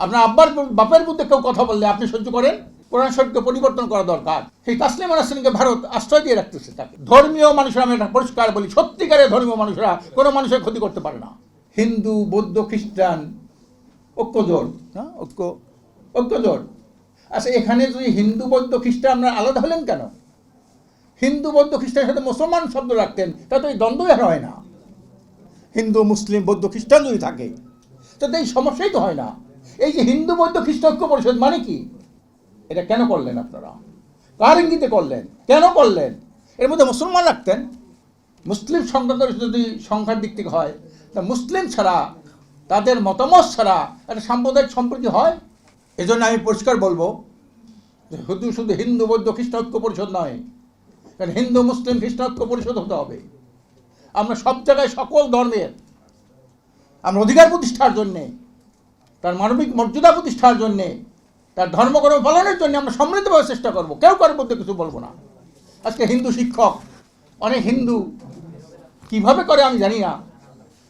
আপনার আব্বার বাপের মধ্যে কেউ কথা বললে আপনি সহ্য করেন? কোরআন শরীফকে পরিবর্তন করা দরকার। সেই তাসলিম আলাসিনকে ভারত আশ্রয় দিয়ে রাখতেছে তাকে। ধর্মীয় মানুষরা আমি এটা পরিষ্কার বলি সত্যিকারের ধর্মীয় মানুষরা কোনো মানুষের ক্ষতি করতে পারে না। হিন্দু বৌদ্ধ খ্রিস্টান ঐক্যজোট না ঐক্য। ঐক্যজোট আচ্ছা এখানে যদি হিন্দু বৌদ্ধ খ্রিস্টান আপনারা আলাদা হলেন কেন? হিন্দু বৌদ্ধ খ্রিস্টানের সাথে মুসলমান শব্দ রাখতেন তাতে এই দ্বন্দ্বই আর হয় না। হিন্দু মুসলিম বৌদ্ধ খ্রিস্টান যদি থাকে তাতে এই সমস্যাই তো হয় না। এই যে হিন্দু, বৌদ্ধ খ্রিস্টক্য পরিষদ মানে কি? এটা কেন করলেন আপনারা? কার ইঙ্গিতে করলেন? কেন করলেন? এর মধ্যে মুসলমান রাখতেন। মুসলিম সংখ্যা যদি সংখ্যার দিক থেকে হয়, তা মুসলিম ছাড়া, তাদের মতামত ছাড়া একটা সাম্প্রদায়িক সম্প্রীতি হয়? এজন্য আমি পরিষ্কার বলব যে শুধু শুধু হিন্দু, বৌদ্ধ, খ্রিস্ট, ঐক্য, পরিষদ নয়। কারণ হিন্দু, মুসলিম, খ্রিস্ট, ঐক্য, পরিষদ হতে হবে। আমরা সব জায়গায় সকল ধর্মের, আমরা অধিকার প্রতিষ্ঠার জন্যে তার মানবিক মর্যাদা প্রতিষ্ঠার জন্যে, তার ধর্মকর্ম পালনের জন্য আমরা সমৃদ্ধভাবে চেষ্টা করব। কেউ কারোর মধ্যে কিছু বলব না। আজকে হিন্দু শিক্ষক, অনেক হিন্দু, কীভাবে করে আমি জানি না।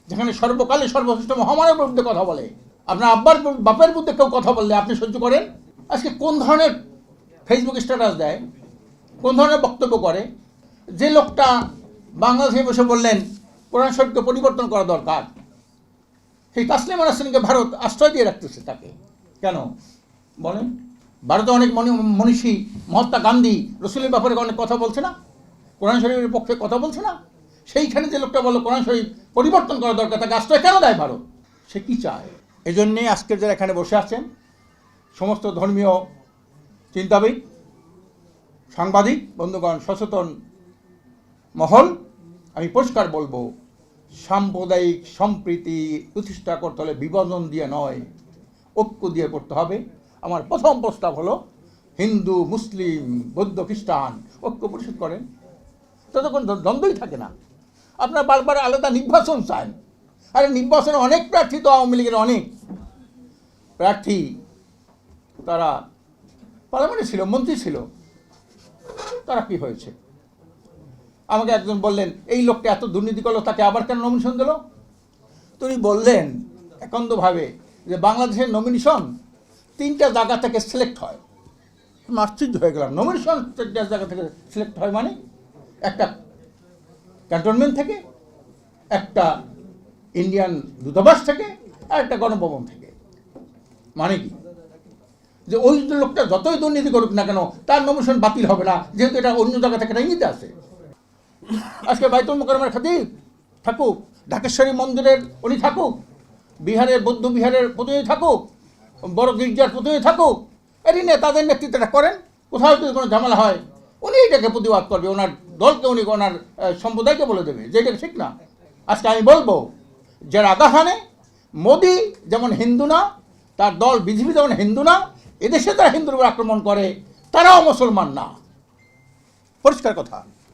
যেখানে সর্বকালে সর্বশ্রেষ্ঠ মহামানবের বিরুদ্ধে কথা বলে। আপনার আব্বার বাপের বিরুদ্ধে কেউ কথা বললে আপনি সহ্য করেন? আজকে কোন ধরনের ফেসবুক স্ট্যাটাস দেয়? কোন ধরনের বক্তব্য করে? যে লোকটা বাংলাদেশে বসে বললেন, কোরআন শরীফকে পরিবর্তন করা দরকার। সেই তাসলিম আলাসিনকে ভারত আশ্রয় দিয়ে রাখতেছে তাকে। কেন? বলেন। ভারতে অনেক মনি, মনীষী, মহাত্মা গান্ধী, রসুলের ব্যাপারে অনেক কথা বলছে না? কোরআন শরীফের পক্ষে কথা বলছে না? সেইখানে যে লোকটা বলল কোরআন শরীফ পরিবর্তন করা দরকার, তাকে আশ্রয় কেন দেয় ভারত? সে কি চায়? এই জন্যে আজকের যারা এখানে বসে আছেন, সমস্ত ধর্মীয় চিন্তাবিদ, সাংবাদিক, বন্ধুগণ, সচেতন মহল, আমি পরিষ্কার বলব সাম্প্রদায়িক সম্প্রীতি প্রতিষ্ঠা করতে হলে বিভাজন দিয়ে নয়, ঐক্য দিয়ে করতে হবে। আমার প্রথম প্রস্তাব হলো, হিন্দু, মুসলিম, বৌদ্ধ, খ্রিস্টান ঐক্য পরিশোধ করেন। ততক্ষণ দ্বন্দ্বই থাকে না। আপনার বারবার আলাদা নির্বাচন চান। আরে নির্বাচনে অনেক প্রার্থী তো আওয়ামী লীগের অনেক প্রার্থী। তারা পার্লামেন্টে ছিল, মন্ত্রী ছিল। তারা কি হয়েছে? আমাকে একজন বললেন, এই লোকটা এত দুর্নীতি করল, তাকে আবার কেন নমিনেশন দিল? তিনি বললেন একান্তভাবে যে বাংলাদেশের নমিনেশন তিনটা জায়গা থেকে সিলেক্ট হয়। আশ্চর্য হয়ে গেলাম। নমিনেশন তিনটা জায়গা থেকে সিলেক্ট হয় মানে? একটা ক্যান্টনমেন্ট থেকে, একটা ইন্ডিয়ান দূতাবাস থেকে, আর একটা গণভবন থেকে। মানে কি? যে ওই লোকটা যতই দুর্নীতি করুক না কেন, তার নমিনেশন বাতিল হবে না, যেহেতু এটা অন্য জায়গা থেকে নিতে আসে আজকে বাইতুল মোকারমের খাতিব থাকুক, ঢাকেশ্বরী মন্দিরের উনি থাকুক, বিহারের বৌদ্ধ বিহারের প্রতিনিধি থাকুক, বড় গির্জার প্রতিনিধি থাকুক এটি নিয়ে তাদের নেতৃত্বটা করেন। কোথাও যদি কোনো ঝামেলা হয়, উনি এটাকে প্রতিবাদ করবে, ওনার দলকে উনি ওনার সম্প্রদায়কে বলে দেবে যে এটা ঠিক না। আজকে আমি বলব, যারা আগাহানে মোদি যেমন হিন্দু না, তার দল বিজেপি যেমন হিন্দু না, এদেশে তারা হিন্দুর উপর আক্রমণ করে, তারাও মুসলমান না। পরিষ্কার কথা।